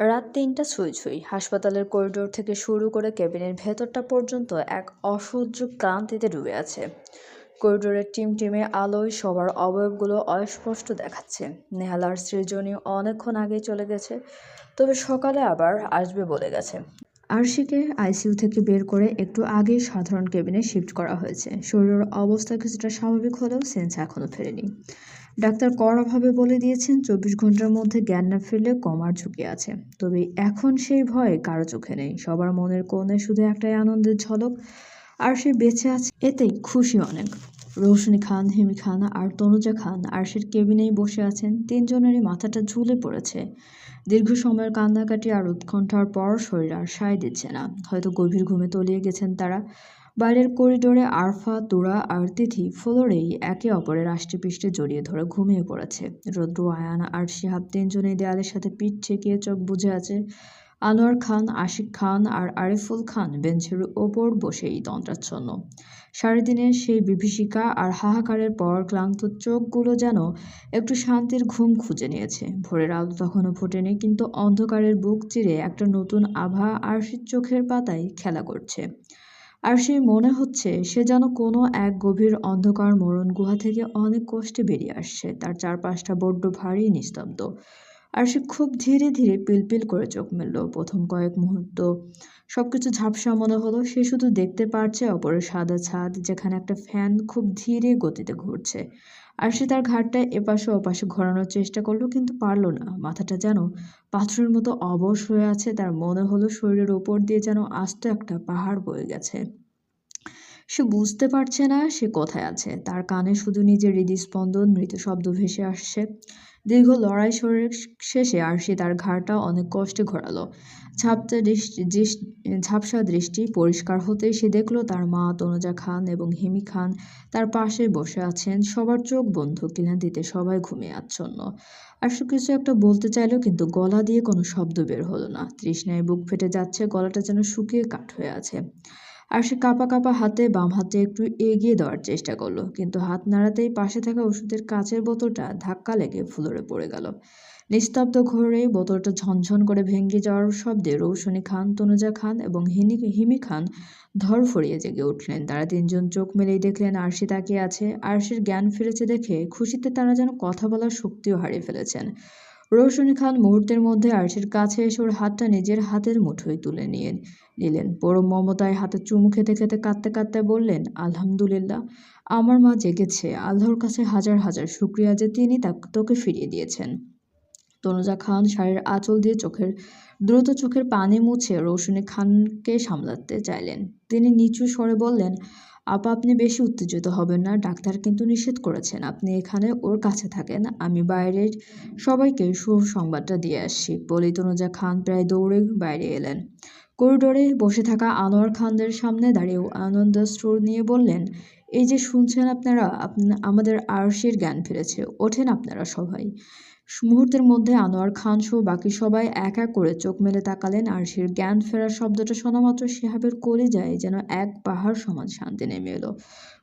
রাত তিনটা ছুঁই ছুঁই হাসপাতালের করিডোর থেকে শুরু করে কেবিনের ভেতরটা পর্যন্ত এক অসহ্য ক্লান্তিতে ডুবে আছে। করিডোরের টিমটিমে আলোয় সবার অবয়বগুলো অস্পষ্ট দেখাচ্ছে। নেহালার সৃজনী অনেকক্ষণ আগেই চলে গেছে, তবে সকালে আবার আসবে বলে গেছে। আরশিকে আইসিইউ থেকে বের করে একটু আগেই সাধারণ কেবিনে শিফট করা হয়েছে। শরীরের অবস্থা কিছুটা স্বাভাবিক হলেও সেন্স এখনও ফেরেনি। ডাক্তার কড়াভাবে বলে দিয়েছেন, চব্বিশ ঘণ্টার মধ্যে জ্ঞান না ফিরলে কমার ঝুঁকি আছে। তবে এখন সেই ভয় কারও চোখে নেই। সবার মনের কোণে শুধু একটাই আনন্দের ঝলক, আর সে বেঁচে আছে। এতেই খুশি অনেক। রৌশনী খান, হিমি খান, আর তনুজা খান, আরশের কেবিনেই বসে আছেন। তিনজনেরই মাথাটা ঝুলে পড়েছে। দীর্ঘ সময়ের কান্নাকাটি আর উৎকণ্ঠার পর শরীর আর সায় দিচ্ছে না। হয়তো গভীর ঘুমে তলিয়ে গেছেন তারা। বাইরের করিডোরে আরফা, তুরা আর তিথি ফ্লোরেই একে অপরের আষ্টেপৃষ্টে জড়িয়ে ধরে ঘুমিয়ে পড়েছে। রৌদ্র, আয়ান আর শিহাব তিনজনেই দেয়ালের সাথে পিঠ ঠেকিয়ে চোখ বুঝে আছে। আনোয়ার খান, আশিক খান আর আরিফুল খান বেঞ্চের ওপর বসেই তন্ত্রাচ্ছন্ন। সারাদিনের সেই বিভীষিকা আর হাহাকারের পর ক্লান্ত চোখগুলো যেন একটু শান্তির ঘুম খুঁজে নিয়েছে। ভোরের আলো তখনও ফোটেনি, কিন্তু অন্ধকারের বুক চিরে একটা নতুন আভা আরশির চোখের পাতায় খেলা করছে। আর সেই মনে হচ্ছে সে যেন কোনো এক গভীর অন্ধকার মরণ গুহা থেকে অনেক কষ্টে বেরিয়ে আসছে। তার চারপাশটা বড্ড ভারী নিস্তব্ধ। আর সে খুব ধীরে ধীরে পিলপিল করে চোখ মেলল। প্রথম কয়েক মুহূর্ত সব কিছু ঝাপসা মনে হলো। সে শুধু দেখতে পারছে অপরের সাদা ছাদ, যেখানে একটা ফ্যান খুব ধীরে গতিতে ঘুরছে। আর সে তার ঘাটটা এপাশে ওপাশে ঘোরানোর চেষ্টা করল, কিন্তু পারল না। মাথাটা যেন পাথরের মতো অবশ হয়ে আছে, তার মনে হলো শরীরের ওপর দিয়ে যেন আস্ত একটা পাহাড় বয়ে গেছে। সে বুঝতে পারছে না সে কোথায় আছে। তার কানে শুধু নিজের হৃদস্পন্দন, মৃত শব্দ ভেসে আসছে। দীর্ঘ লড়াই শরীর শেষে আরশি তার ঘাড়টা অনেক কষ্টে ঘোরালো। ঝাপটা দৃষ্টি ঝাপসা দৃষ্টি পরিষ্কার হতেই সে দেখল তার মা তনুজা খান এবং হিমি খান তার পাশে বসে আছেন। সবার চোখ বন্ধ দিতে সবাই ঘুমিয়ে আচ্ছন্ন। আর সে কিছু একটা বলতে চাইলো কিন্তু গলা দিয়ে কোনো শব্দ বের হলো না। তৃষ্ণায় বুক ফেটে যাচ্ছে, গলাটা যেন শুকিয়ে কাঠ হয়ে আছে। আর সে কাঁপা কাঁপা হাতে বাম হাতে একটু এগিয়ে দেওয়ার চেষ্টা করল, কিন্তু হাত নাড়াতেই পাশে থাকা ওষুধের কাঁচের বোতলটা ধাক্কা লেগে ফুলরে পড়ে গেল। নিস্তব্ধ ঘরে বোতলটা ঝনঝন করে ভেঙে যাওয়ার শব্দে রৌশনী খান, তনুজা খান এবং হিনি, হিমি খান ধর ফরিয়ে জেগে উঠলেন। তারা তিনজন চোখ মেলেই দেখলেন আরশি তাকিয়ে আছে। আরশির জ্ঞান ফিরেছে দেখে খুশিতে তারা যেন কথা বলার শক্তিও হারিয়ে ফেলেছেন। রৌশনী খান মুহূর্তের মধ্যে আরশির কাছে এসে ওর হাতটা নিজের হাতের মুঠোয় তুলে নিয়ে নিলেন পরম মমতায় হাতে চুমু খেতে খেতে কাঁদতে কাঁদতে বললেন, আলহামদুলিল্লাহ, আমার মা জেগেছে। আল্লাহর কাছে হাজার হাজার শুক্রিয়া যে তিনি তোকে ফিরিয়ে দিয়েছেন। তনুজা খান শাড়ির আঁচল দিয়ে চোখের, দ্রুত চোখের পানি মুছে রৌশনী খানকে সামলাতে চাইলেন। তিনি নিচু স্বরে বললেন, আপা, আপনি বেশি উত্তেজিত হবেন না। ডাক্তার কিন্তু নিষেধ করেছেন। আপনি এখানে ওর কাছে থাকেন। আমি বাইরের সবাইকে সুসংবাদটা দিয়ে আসছি। বলেই তনুজা খান প্রায় দৌড়ে বাইরে এলেন। করিডোরে বসে থাকা আনোয়ার খানদের সামনে দাঁড়িয়ে আনন্দ স্টোর নিয়ে বললেন, এই যে শুনছেন আপনারা আমাদের আরশির জ্ঞান ফিরেছে, ওঠেন আপনারা সবাই। মুহূর্তের মধ্যে আনোয়ার খান সহ বাকি সবাই এক এক করে চোখ মেলে তাকালেন আর সে জ্ঞান ফেরার শব্দটা শোনা মাত্র শিহাবের কলে যায় যেন এক পাহাড় সমান শান্তি নেমে এলো।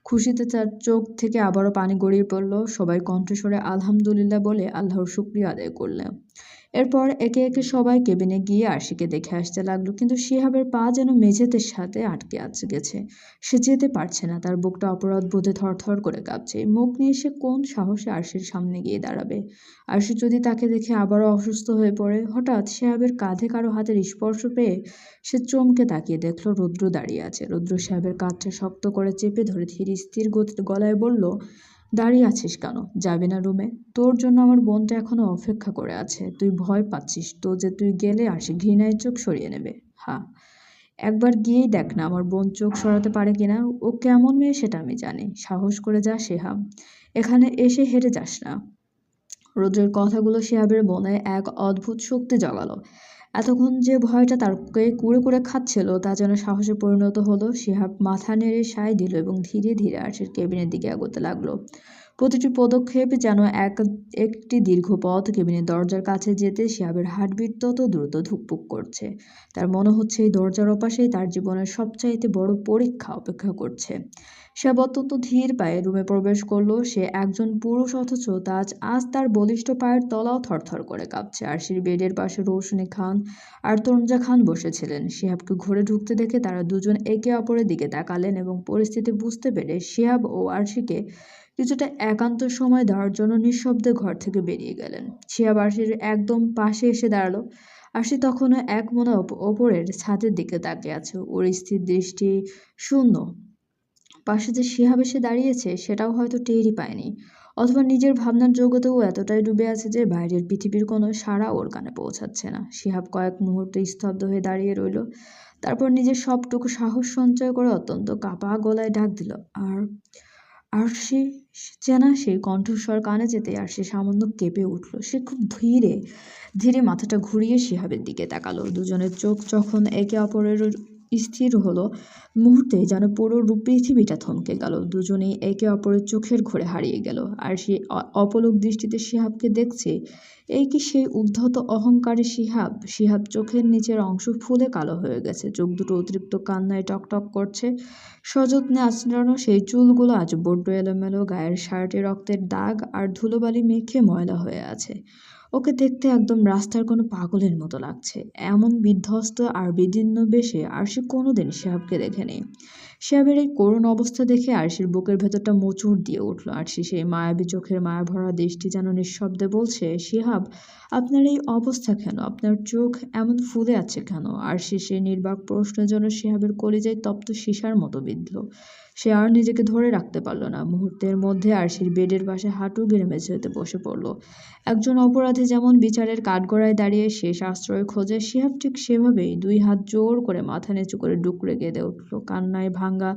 খুশিতে তার চোখ থেকে আবারও পানি গড়িয়ে পড়ল, সবাই কণ্ঠস্বরে আলহামদুলিল্লাহ বলে আল্লাহর শুক্রিয়া আদায় করলেন। এরপর একে একে সবাই কেবিনে গিয়ে আরশিকে দেখে আসতে লাগল, কিন্তু শিহাবের পা যেন মেঝেতে সাথে আটকে আছে, গেছে। সে যেতে পারছে না, তার বুকটা অপরাধ বোধে থরথর করে কাঁপছে। মুখ নিয়ে সে কোন সাহসে আরশির সামনে গিয়ে দাঁড়াবে? আরশি যদি তাকে দেখে আবারও অসুস্থ হয়ে পড়ে, হঠাৎ শিহাবের কাঁধে কারও হাতের স্পর্শ পেয়ে সে চমকে তাকিয়ে দেখল রুদ্র দাঁড়িয়ে আছে। রুদ্র সাহেবের কাঁধটা শক্ত করে চেপে ধরে ধীর স্থির গলায় বলল দাঁড়িয়ে আছিস কেন? যাবি না রুমে? তোর জন্য আমার বোনটা এখনও অপেক্ষা করে আছে। তুই ভয় পাচ্ছিস তো যে তুই গেলে আসে ঘৃণায় চোখ সরিয়ে নেবে। হ্যাঁ একবার গিয়েই দেখ না আমার বোন চোখ সরাতে পারে কিনা। ও কেমন মেয়ে সেটা আমি জানি। সাহস করে যা, শেহাব। এখানে এসে হেরে যাস না। রোদ্রের কথাগুলো শেহাবের মনে এক অদ্ভুত শক্তি জগালো। এতক্ষণ যে ভয়টা তারকে কুড়ে কুড়ে খাচ্ছিল, তা যেন সাহসে পরিণত হলো, শিহাব মাথা নেড়ে সায় দিল এবং ধীরে ধীরে আর্শের কেবিনের দিকে এগোতে লাগল। প্রতিটি পদক্ষেপ যেন এক, একটি দীর্ঘ পথ কেবিনের দরজার কাছে যেতে শিহাবের হার্টবিট তত দ্রুত ধুকপুক করছে। তার মনে হচ্ছে এই দরজার ওপাশেই তার জীবনের সবচাইতে বড় পরীক্ষা অপেক্ষা করছে। সে অত্যন্ত ধীর পায়ে রুমে প্রবেশ করল। সে একজন পুরুষ, অথচ তাজ আজ তার বলিষ্ঠ পায়ের তলাও থরথর করে কাঁপছে। আর সেই বেডের পাশে রৌশনী খান আর তরুণজা খান বসেছিলেন। শিহাবকে ঘরে ঢুকতে দেখে তারা দুজন একে অপরের দিকে তাকালেন এবং পরিস্থিতি বুঝতে পেরে শিহাব ও আরশিকে কিছুটা একান্ত সময় দেওয়ার জন্য নিঃশব্দে ঘর থেকে বেরিয়ে গেলেন। আরশির একদম পাশে এসে দাঁড়াল আরশি তখনও এক মনে ওপরের ছাদের দিকে তাকিয়ে আছে। ওর স্থির দৃষ্টি শূন্য। পাশে যে শিহাব এসে দাঁড়িয়েছে, সেটাও হয়তো টেরই পায়নি। অথবা নিজের ভাবনার জগতেও এতটাই ডুবে আছে যে বাইরের পৃথিবীর কোনো সাড়া ওর কানে পৌঁছাচ্ছে না। শিহাব কয়েক মুহূর্ত স্তব্ধ হয়ে দাঁড়িয়ে রইল। তারপর নিজের সবটুকু সাহস সঞ্চয় করে অত্যন্ত কাপা গলায় ডাক দিল, আর আর সে চেনা সেই কণ্ঠস্বর কানে যেতে আর সে সামান্য কেঁপে উঠল। সে খুব ধীরে ধীরে মাথাটা ঘুরিয়ে শিহাবের দিকে তাকালো। দুজনের চোখ যখন একে অপরের স্থির হলো। মুহূর্তে যেন পুরো পৃথিবীটা থমকে গেল। দুজনেই একে অপরের চোখের ঘোরে হারিয়ে গেল। আর সে অপলক দৃষ্টিতে শিহাবকে দেখছে, এই কি সেই উদ্ধত অহংকারী শিহাব? শিহাব চোখের নিচের অংশ ফুলে কালো হয়ে গেছে। চোখ দুটো অতিরিক্ত কান্নায় টকটক করছে। সযত্নে আঁচড়ানো সেই চুলগুলো আজ বড্ড এলোমেলো। গায়ের শার্টে রক্তের দাগ আর ধুলোবালি মেখে ময়লা হয়ে আছে। ওকে দেখতে একদম রাস্তার কোনো পাগলের মতো লাগছে। এমন বিধ্বস্ত আর বিদীর্ণ বেশে আরশি কোনোদিন শিহাবকে দেখেনি। শিহাবের এই করুণ অবস্থা দেখে আরশির বুকের ভেতরটা মোচড় দিয়ে উঠল। আরশি সেই মায়াবী চোখের মায়া ভরা দৃষ্টি যেন নিঃশব্দে বলছে, শিহাব, আপনার এই অবস্থা কেন? আপনার চোখ এমন ফুলে আছে কেন? আরশি সেই নির্বাক প্রশ্নের জন্য শিহাবের কলিজায় তপ্ত সীসার মতো বিঁধল। সে আর নিজেকে ধরে রাখতে পারল না। মুহূর্তের মধ্যে আর আরশির বেডের পাশে হাঁটু গেড়ে মেঝেতে বসে পড়ল। একজন অপরাধী যেমন বিচারের কাঠগড়ায় দাঁড়িয়ে শেষ আশ্রয় খোঁজে, শিহাব ঠিক সেভাবেই দুই হাত জোর করে মাথা নিচু করে ডুকরে গেঁদে উঠল। কান্নায় ভাঙ্গা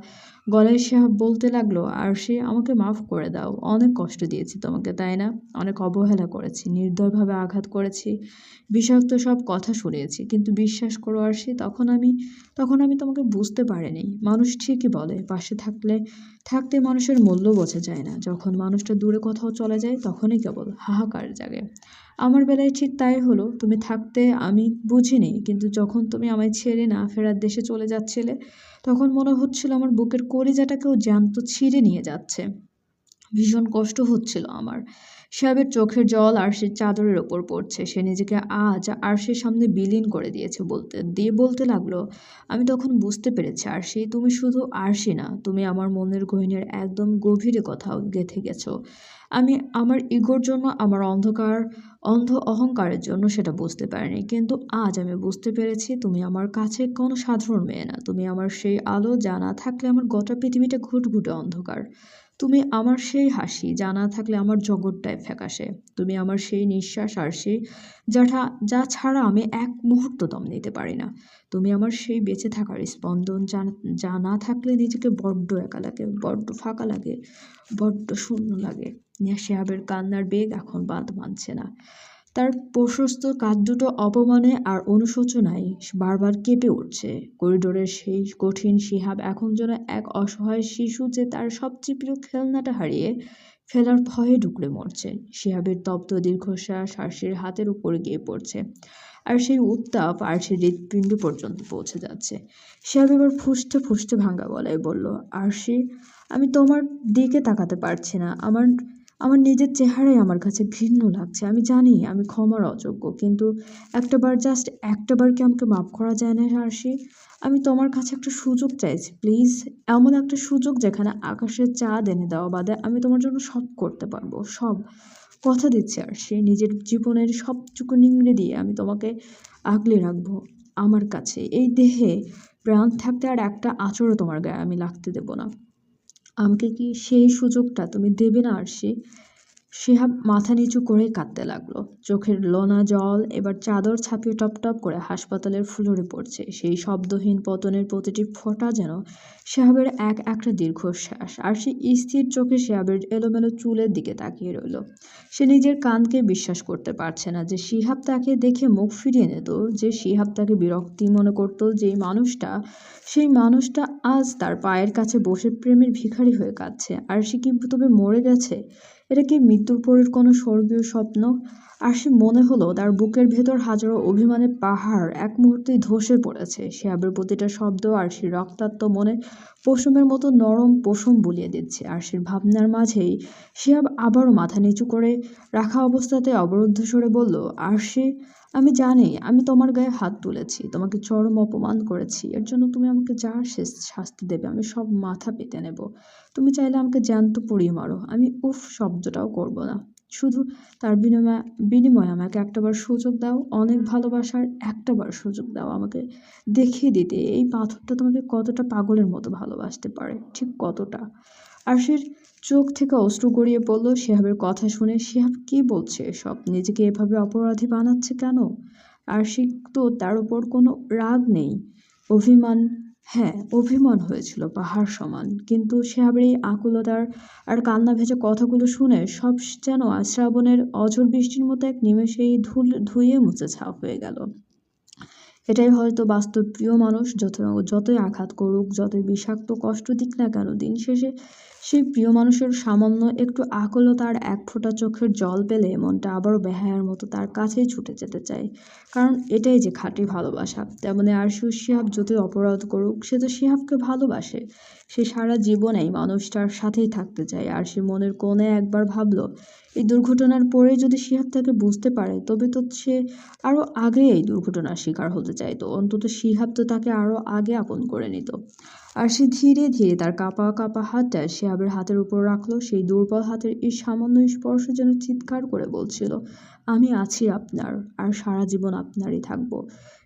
গলায় শিহাব বলতে লাগল আর সে আমাকে মাফ করে দাও। অনেক কষ্ট দিয়েছি তোমাকে, তাই না? অনেক অবহেলা করেছি, নির্দয়ভাবে আঘাত করেছি, বিষাক্ত সব কথা শুনিয়েছি। কিন্তু বিশ্বাস করো আর সে তখন আমি তখন আমি তোমাকে বুঝতে পারিনি। মানুষ ঠিকই বলে, পাশে থাকলে, থাকতে মানুষের মূল্য বোঝা যায় না। যখন মানুষটা দূরে কোথাও চলে যায়, তখনই কেবল হাহাকার জাগে। আমার বেলায় ঠিক তাই হলো, তুমি থাকতে আমি বুঝিনি, কিন্তু যখন তুমি আমায় ছেড়ে না ফেরার দেশে চলে যাচ্ছিলে, তখন মনে হচ্ছিল আমার বুকের কলিজাটাকেও জ্যান্ত ছিঁড়ে নিয়ে যাচ্ছে। ভীষণ কষ্ট হচ্ছিল আমার। সাহেবের চোখের জল আরশির চাদরের ওপর পড়ছে। সে নিজেকে আজ আরশির সামনে বিলীন করে দিয়েছে বলতে, দিয়ে বলতে লাগল, আমি তখন বুঝতে পেরেছি আরশি তুমি শুধু আরশি না, তুমি আমার মনের গহিনের একদম গভীরে কোথাও গেঁথে গেছো। আমি আমার ইগোর জন্য, আমার অন্ধকার, অন্ধ অহংকারের জন্য সেটা বুঝতে পারিনি। কিন্তু আজ আমি বুঝতে পেরেছি, তুমি আমার কাছে কোনো সাধারণ মেয়ে না। তুমি আমার সেই আলো জানা থাকলে আমার গোটা পৃথিবীটা ঘুটঘুটে অন্ধকার। তুমি আমার সেই হাসি, যা না থাকলে আমার জগৎটায় ফ্যাকাশে। তুমি আমার সেই নিঃশ্বাস আর সেই যাঠা যা ছাড়া আমি এক মুহূর্ত দম নিতে পারি না। তুমি আমার সেই বেঁচে থাকার স্পন্দন যা- যা না থাকলে নিজেকে বড্ড একা লাগে, বড্ড ফাঁকা লাগে, বড্ড শূন্য লাগে। শিহাবের কান্নার বেগ এখন বাদ মানছে না। তার প্রশস্ত কাঁধ দুটো অপমানে আর অনুশোচনায় বারবার কেঁপে উঠছে। করিডোরের সেই কঠিন শিহাব এখন যেন এক অসহায় শিশু যে তার সবচেয়ে প্রিয় খেলনাটা হারিয়ে ফেলার ভয়ে ডুকরে মরছে। শিহাবের তপ্ত দীর্ঘশ্বাস আরশির হাতের উপরে গিয়ে পড়ছে আর সেই উত্তাপ আরশির হৃৎপিণ্ড পর্যন্ত পৌঁছে যাচ্ছে। শিহাব এবার ফুসতে ফুসতে ভাঙ্গা গলায় বলল, আরশি, আমি তোমার দিকে তাকাতে পারছি না। আমার আমার নিজের চেহারাই আমার কাছে ঘৃণ্য লাগছে। আমি জানি আমি ক্ষমার অযোগ্য, কিন্তু একটাবার জাস্ট একটাবার কি আমাকে মাফ করা যায় না আরশি? আমি তোমার কাছে একটা সুযোগ চাইছি প্লিজ এমন একটা সুযোগ যেখানে আকাশের চাঁদ এনে দেওয়া বাদে আমি তোমার জন্য সব করতে পারব, সব। কথা দিচ্ছি আর সে নিজের জীবনের সবটুকু নিংড়ে দিয়ে আমি তোমাকে আগলে রাখব আমার কাছে। এই দেহে প্রাণ থাকতে আর একটা আচরও তোমার গায়ে আমি লাগতে দেবো না। আমাকে কি সেই সুযোগটা তুমি দেবে না আরশি শিহাব মাথা নিচু করে কাঁদতে লাগল। চোখের লোনা জল, এবার চাদর ছাপিয়ে টপ টপ করে হাসপাতালের ফ্লোরে পড়ছে। সেই শব্দহীন পতনের প্রতিটি ফোঁটা যেন শিহাবের এক একটা দীর্ঘশ্বাস, আর সে স্থির চোখে শিহাবের এলোমেলো চুলের দিকে তাকিয়ে রইল। সে নিজের কানকে বিশ্বাস করতে পারছে না যে শিহাব তাকে দেখে মুখ ফিরিয়ে নিত, যে শিহাব তাকে বিরক্তি মনে করতো যেই মানুষটা, সেই মানুষটা আজ তার পায়ের কাছে বসে প্রেমের ভিখারি হয়ে কাঁদছে, আর সে কি তবে মরে গেছে? এটা কি মৃত্যুর পরের কোনো স্বর্গীয় স্বপ্ন? আরশি মনে হলো তার বুকের ভেতর হাজারো অভিমানের পাহাড় এক মুহূর্তেই ধসে পড়েছে। সে শিহাবের প্রতিটা শব্দ আরশির রক্তাক্ত মনে পশমের মতো নরম পশম বুলিয়ে দিচ্ছে। আর আরশির ভাবনার মাঝেই শিহাব আবারও মাথা নিচু করে রাখা অবস্থাতে অবরুদ্ধ সরে বলল আরশি আমি জানি, আমি তোমার গায়ে হাত তুলেছি, তোমাকে চরম অপমান করেছি। এর জন্য তুমি আমাকে যা শাস্তি দেবে, আমি সব মাথা পেতে নেব। তুমি চাইলে আমাকে জ্যান্ত পুড়িয়ে মারো। আমি উফ শব্দটাও করব না। শুধু তার বিনিময়ে বিনিময়ে আমাকে একটাবার সুযোগ দাও, অনেক ভালোবাসার একটাবার সুযোগ দাও আমাকে দেখিয়ে দিতে। এই পাথরটা তোমাকে কতটা পাগলের মতো ভালোবাসতে পারে? ঠিক কতটা? আরশির চোখ থেকে অশ্রু গড়িয়ে পড়ল শিহাবের কথা শুনে। শিহাব কি বলছে সব নিজেকে এভাবে অপরাধী বানাচ্ছে কেন? আরশি তো তার উপর কোনো রাগ নেই। অভিমান হ্যাঁ অভিমান হয়েছিল পাহাড় সমান। কিন্তু শিহাবের এই আকুলতার আর কান্না ভেজে কথাগুলো শুনে সব যেন শ্রাবণের অঝর বৃষ্টির মতো এক নিমেষেই ধুল ধুয়ে মুছে ছাপ হয়ে গেল। এটাই হয়তো বাস্তব প্রিয় মানুষ যত যতই আঘাত করুক, যতই বিষাক্ত কষ্ট দিক না কেন, দিন শেষে সেই প্রিয় মানুষের সামান্য একটু আকুলতার এক ফোঁটা চোখের জল পেলে মনটা আবারও বেহায়ার মতো তার কাছেই ছুটে যেতে চায়। কারণ এটাই যে খাঁটি ভালোবাসা, তেমনি আরশিউ শিহাব যতই অপরাধ করুক, সে তো শিহাবকে ভালোবাসে। সে সারা জীবন এই মানুষটার সাথেই থাকতে চায়। আর সে মনের কোণে একবার ভাবলো, এই দুর্ঘটনার পরে যদি শিহাব তাকে বুঝতে পারে, তবে তো সে আরও আগে এই দুর্ঘটনার শিকার হতে চাইতো অন্তত শিহাব তো তাকে আরও আগে আপন করে নিত। আর সে ধীরে ধীরে তার কাঁপা কাঁপা হাতটা শিহাবের হাতের উপর রাখল। সেই দুর্বল হাতের এই সামান্য স্পর্শ যেন চিৎকার করে বলছিল, আমি আছি আপনার, আর সারা জীবন আপনারই থাকব।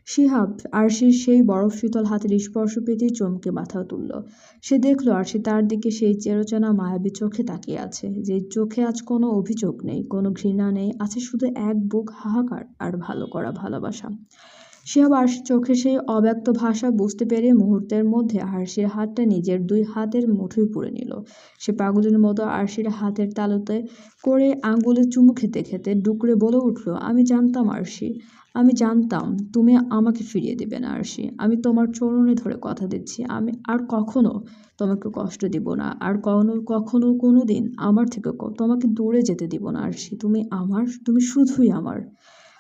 শিহাব আরশির সেই বরফ শীতল হাতের স্পর্শ পেতেই চমকে মাথা তুলল। সে দেখল আরশি তার দিকে সেই চেরোচেনা মায়াবী চোখে তাকিয়ে আছে, যে চোখে আজ কোনো অভিযোগ নেই, কোনো ঘৃণা নেই, আছে শুধু এক বুক হাহাকার আর ভালো করা ভালোবাসা। শিহাব আরশির চোখে সেই অব্যক্ত ভাষা বুঝতে পেরে মুহূর্তের মধ্যে আরশির হাতটা নিজের দুই হাতের মুঠোয় পুরে নিল। সে পাগলের মতো আরশির হাতের তালুতে করে আঙ্গুলে চুমু খেতে খেতে ডুকরে বলে উঠল, আমি জানতাম আরশি, আমি জানতাম তুমি আমাকে ফিরিয়ে দেবে না আরশি, আমি তোমার চরণে ধরে কথা দিচ্ছি, আমি আর কখনো তোমাকে কষ্ট দিব না, আর কখনো কখনো কোনো দিন আমার থেকে তোমাকে দূরে যেতে দিব না আরশি, তুমি আমার, তুমি শুধুই আমার।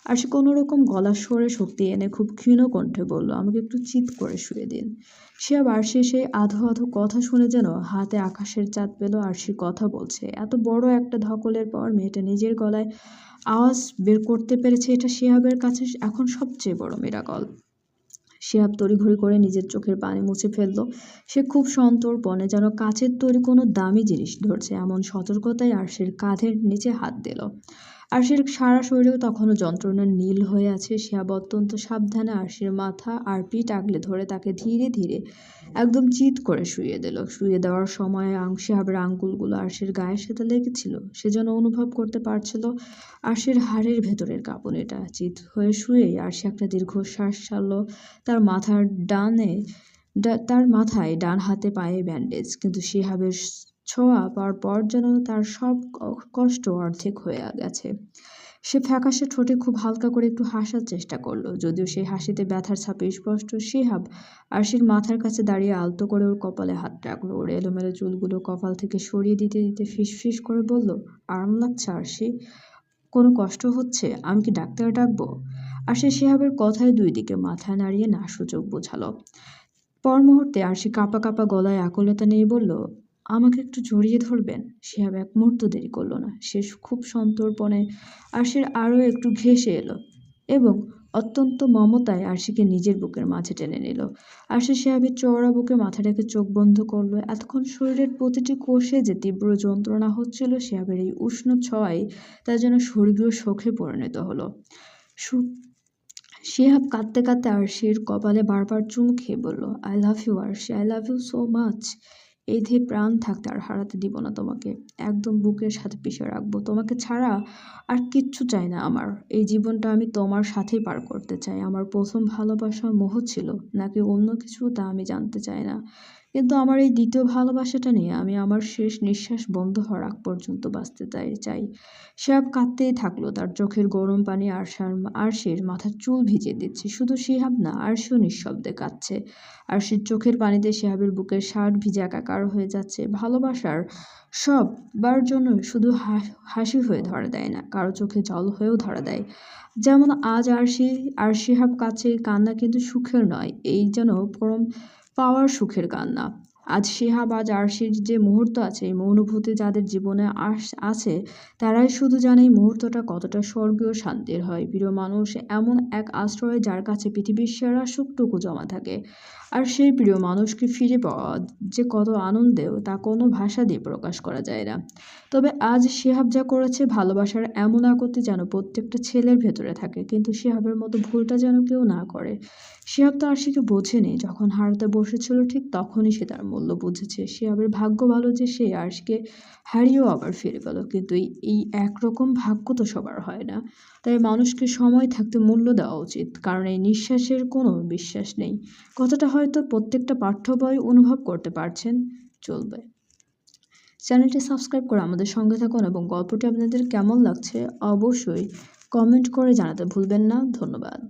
আর সে কোনো রকম গলার স্বরে শক্তি এনে খুব ক্ষীণ কণ্ঠে বলল, আমাকে একটু চিৎ করে শুয়ে দিন। সে আবার সে সেই আধো আধো কথা শুনে যেন হাতে আকাশের চাঁদ পেল, আর সে কথা বলছে, এত বড় একটা ধকলের পর মেয়েটা নিজের গলায় আওয়াজ বের করতে পেরেছে, এটা শিহাবের কাছে এখন সবচেয়ে বড় মিরাকল। শিহাব তড়িঘড়ি করে নিজের চোখের পানি মুছে ফেলল। সে খুব সন্তর্পণে যেন কাচের তৈরি কোনো দামি জিনিস ধরছে, এমন সতর্কতায় আরশির কাঁধের নিচে হাত দিল। আরশির সারা শরীরেও তখনও যন্ত্রণার নীল হয়ে আছে। শিহাব অত্যন্ত সাবধানে আরশির মাথা আর পিঠ আগলে ধরে তাকে ধীরে ধীরে একদম চিত করে শুয়ে দিল। শুয়ে দেওয়ার সময় শিহাবের আঙ্গুলগুলো আরশির গায়ের সাথে লেগেছিল। সে যেন অনুভব করতে পারছিল আরশির হাড়ের ভেতরের কাঁপুনিটা। চিৎ হয়ে শুয়েই আরশি একটা দীর্ঘশ্বাস ছাড়ল তার মাথার ডানে, তার মাথায় ডান হাতে পায়ে ব্যান্ডেজ। কিন্তু শিহাবের ছোঁয়া পর যেন তার সব কষ্ট অর্ধেক হয়ে গেছে। সে ফ্যাকাশে ঠোঁটে খুব হালকা করে একটু হাসার চেষ্টা করল, যদিও সেই হাসিতে ব্যথার ছাপে স্পষ্ট শিহাব আরশির মাথার কাছে দাঁড়িয়ে আলতো করে ওর কপালে হাত রাখল। ওর এলোমেলো চুলগুলো কপাল থেকে সরিয়ে দিতে দিতে ফিস করে বলল, আরাম লাগছে আরশি? কোনো কষ্ট হচ্ছে? আমি কি ডাক্তার ডাকবো? আর সে শিহাবের কথায় দুই দিকে মাথা নাড়িয়ে না সুযোগ বোঝালো। পর মুহূর্তে আরশি কাঁপা কাঁপা গলায় আকুলতা নিয়ে বলল আমাকে একটু জড়িয়ে ধরবেন? শিহাব এক মুহূর্ত দেরি করল না। সে খুব সন্তর্পণে আরশির আরও একটু ঘেসে এলো এবং অত্যন্ত মমতায় আরশিকে নিজের বুকের মাঝে টেনে নিল। আরশি শিহাবের চওড়া বুকে মাথা রেখে চোখ বন্ধ করল। এতক্ষণ শরীরের প্রতিটি কোষে যে তীব্র যন্ত্রণা হচ্ছিল শিহাবের এই উষ্ণ ছয় তা যেন স্বর্গীয় শোকে পরিণত হলো। সু শিহাব কাঁদতে কাঁদতে আরশির কপালে বারবার চুমু খেয়ে বলল I love you Arshi. I love you so much এই ধে প্রাণ থাকতে আর হারাতে দিব না তোমাকে। একদম বুকের সাথে পিষে রাখব। তোমাকে ছাড়া আর কিচ্ছু চাই না আমার। এই জীবনটা আমি তোমার সাথেই পার করতে চাই। আমার প্রথম ভালোবাসা মোহ ছিল, নাকি অন্য কিছু তা আমি জানতে চাই না। কিন্তু আমার এই দ্বিতীয় ভালোবাসাটা নিয়ে আমি আমার শেষ নিঃশ্বাস বন্ধ হওয়ার আগ পর্যন্ত বাঁচতে চাই চাই। শিহাব কাঁদতেই থাকল, তার চোখের গরম পানি আরশার আরশির মাথার চুল ভিজিয়ে দিচ্ছে। শুধু শিহাব না, আরশিও নিঃশব্দে কাঁদছে। আরশির চোখের পানিতে শিহাবের বুকের শার্ট ভিজে একাকার হয়ে যাচ্ছে। ভালোবাসার সববার জন্য শুধু হাসি হয়ে ধরা দেয় না, কারও চোখে জল হয়েও ধরা দেয়। যেমন আজ আরশি, আর শিহাব কাছে কান্না কিন্তু সুখের নয়, এই যেন পরম পাওয়ার সুখের কান্না আজ সেহা বা জার্সির যে মুহূর্ত আছে, এই মৌনুভূতি যাদের জীবনে আস- আছে, তারাই শুধু জানে এই মুহূর্তটা কতটা স্বর্গীয় শান্তির হয়। প্রিয় মানুষ, এমন এক আশ্রয় যার কাছে পৃথিবীর সেরা সুখটুকু জমা থাকে। আর সেই প্রিয় মানুষকে ফিরে পাওয়া যে কত আনন্দেও তা কোনো ভাষা দিয়ে প্রকাশ করা যায় না। তবে আজ শিহাব যা করেছে ভালোবাসার এমন আকতি যেন প্রত্যেকটা ছেলের ভেতরে থাকে, কিন্তু শিহাবের মতো ভুলটা যেন কেউ না করে। শিহাব তো আরশিকে বোঝেনি, যখন হারাতে বসেছিল ঠিক তখনই সে তার মূল্য বুঝেছে। শিহাবের ভাগ্য ভালো যে সে আরশিকে হারিয়েও আবার ফিরে পেল, কিন্তু এই একরকম ভাগ্য তো সবার হয় না। তাই মানুষকে সময় থাকতে মূল্য দেওয়া উচিত, কারণ এই নিঃশ্বাসের কোনো বিশ্বাস নেই। কথাটা হয়তো প্রত্যেকটা পাঠ্য বই অনুভব করতে পারছেন, চলবে। চ্যানেলটি সাবস্ক্রাইব করে আমাদের সঙ্গে থাকুন এবং গল্পটি আপনাদের কেমন লাগছে অবশ্যই কমেন্ট করে জানাতে ভুলবেন না। ধন্যবাদ।